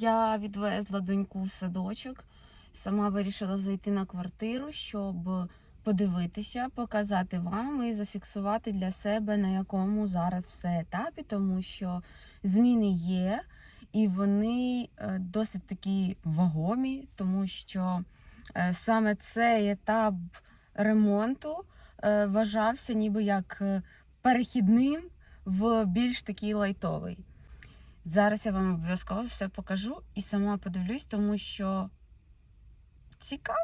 я відвезла доньку в садочок. Сама вирішила зайти на квартиру, щоб подивитися, показати вам і зафіксувати для себе, на якому зараз все етапі, тому що зміни є, і вони е, досить такі вагомі, тому що е, саме цей етап ремонту е, вважався ніби як перехідним в більш такий лайтовий. Зараз я вам обов'язково все покажу і сама подивлюсь, тому що цікаво.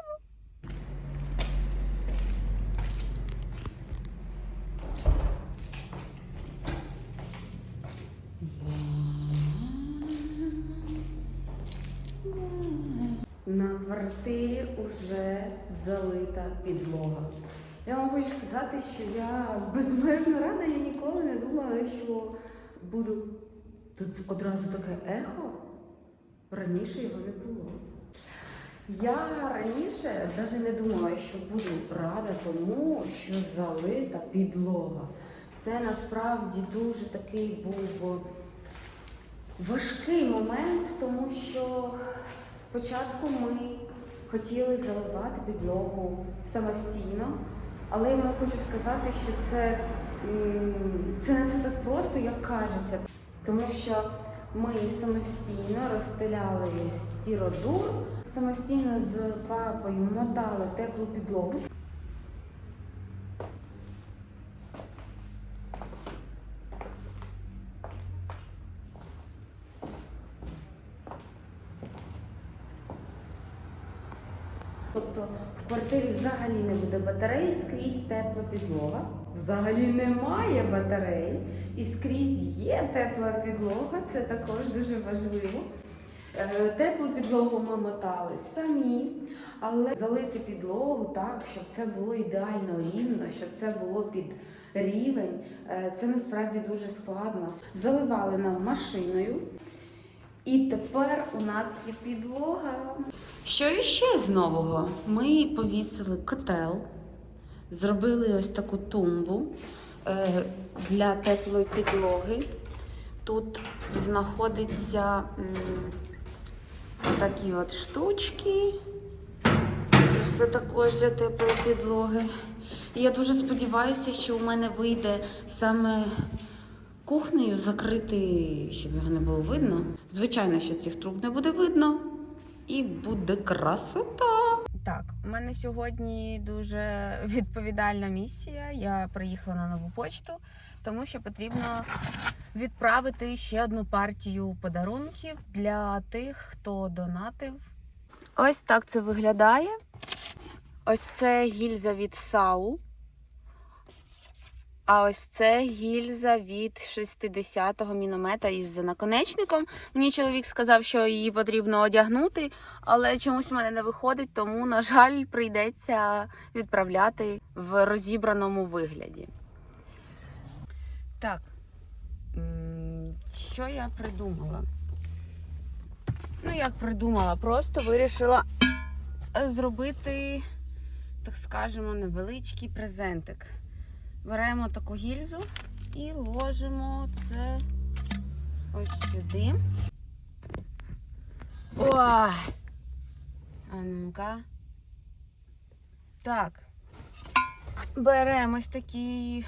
На квартирі вже залита підлога. Я вам хочу сказати, що я безмежно рада, я ніколи не думала, що буду. Тут одразу таке ехо. Раніше його не було. Я раніше навіть не думала, що буду рада тому, що залита підлога. Це насправді дуже такий був важкий момент, тому що спочатку ми хотіли заливати підлогу самостійно, але я вам хочу сказати, що це, це не все так просто, як кажеться, тому що ми самостійно розстеляли стіродур, самостійно з папою мотали теплу підлогу. Тобто в квартирі взагалі не буде батареї, скрізь тепла підлога. Взагалі немає батареї, і скрізь є тепла підлога, це також дуже важливо. Е, Теплу підлогу ми мотали самі, але залити підлогу так, щоб це було ідеально рівно, щоб це було під рівень, е, це насправді дуже складно. Заливали нам машиною. І тепер у нас є підлога. Що іще з нового? Ми повісили котел, зробили ось таку тумбу е, для теплої підлоги. Тут знаходяться такі от штучки. Це все також для теплої підлоги. І я дуже сподіваюся, що у мене вийде саме кухнею закрити, щоб його не було видно. Звичайно, що цих труб не буде видно. І буде красота. Так, у мене сьогодні дуже відповідальна місія. Я приїхала на нову почту, тому що потрібно відправити ще одну партію подарунків для тих, хто донатив. Ось так це виглядає. Ось це гільза від САУ. А ось це гільза від 60-го міномета із наконечником. Мені чоловік сказав, що її потрібно одягнути, але чомусь у мене не виходить, тому, на жаль, прийдеться відправляти в розібраному вигляді. Так, що я придумала? Ну, як придумала, просто вирішила зробити, так скажемо, невеличкий презентик. Беремо таку гільзу і ложимо це ось сюди. Ой! А ну-ка. Так. Беремо ось такий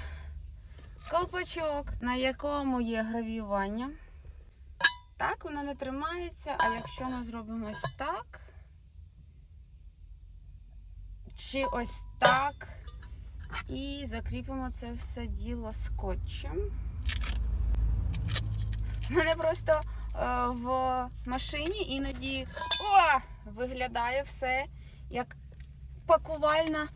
колпачок, на якому є гравіювання. Так, воно не тримається, а якщо ми зробимо ось так, чи ось так, і закріпимо це все діло скотчем. У мене просто е, в машині іноді о, виглядає все як пакувальна,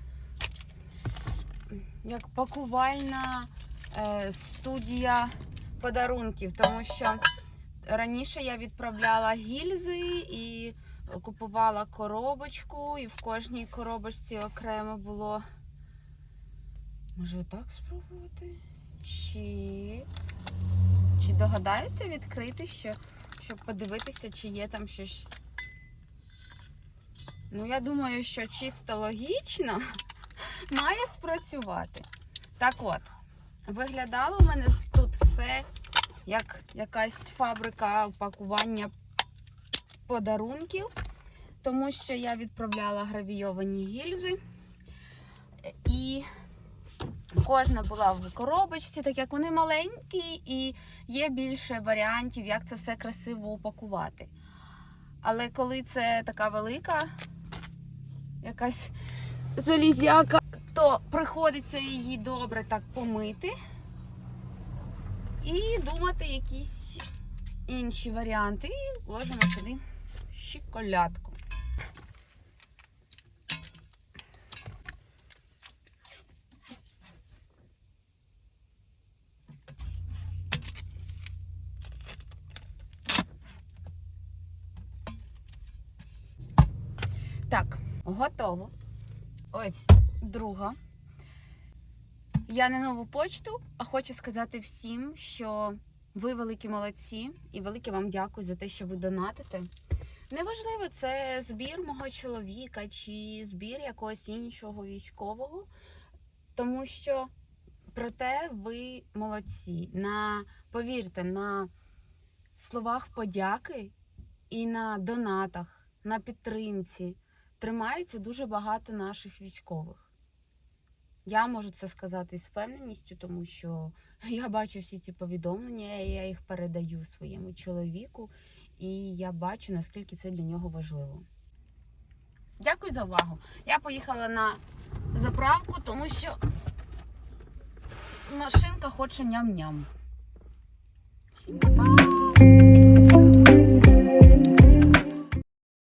як пакувальна е, студія подарунків, тому що раніше я відправляла гільзи і купувала коробочку, і в кожній коробочці окремо було. Може отак спробувати? Чи, чи догадаюся відкрити, що, щоб подивитися, чи є там щось. Ну, я думаю, що чисто логічно має спрацювати. Так от, виглядало у мене тут все як якась фабрика пакування подарунків, тому що я відправляла гравійовані гільзи. І кожна була в коробочці, так як вони маленькі, і є більше варіантів, як це все красиво упакувати. Але коли це така велика якась залізяка, то приходиться її добре так помити і думати якісь інші варіанти. І вложимо сюди шоколадку. Так, готово. Ось друга. Я не нову почту, а хочу сказати всім, що ви великі молодці і велике вам дякую за те, що ви донатите. Неважливо, це збір мого чоловіка чи збір якогось іншого військового, тому що проте ви молодці. На повірте, на словах подяки і на донатах, на підтримці тримається дуже багато наших військових. Я можу це сказати з впевненістю, тому що я бачу всі ці повідомлення, я їх передаю своєму чоловіку, і я бачу, наскільки це для нього важливо. Дякую за увагу. Я поїхала на заправку, тому що машинка хоче ням-ням. Всім па!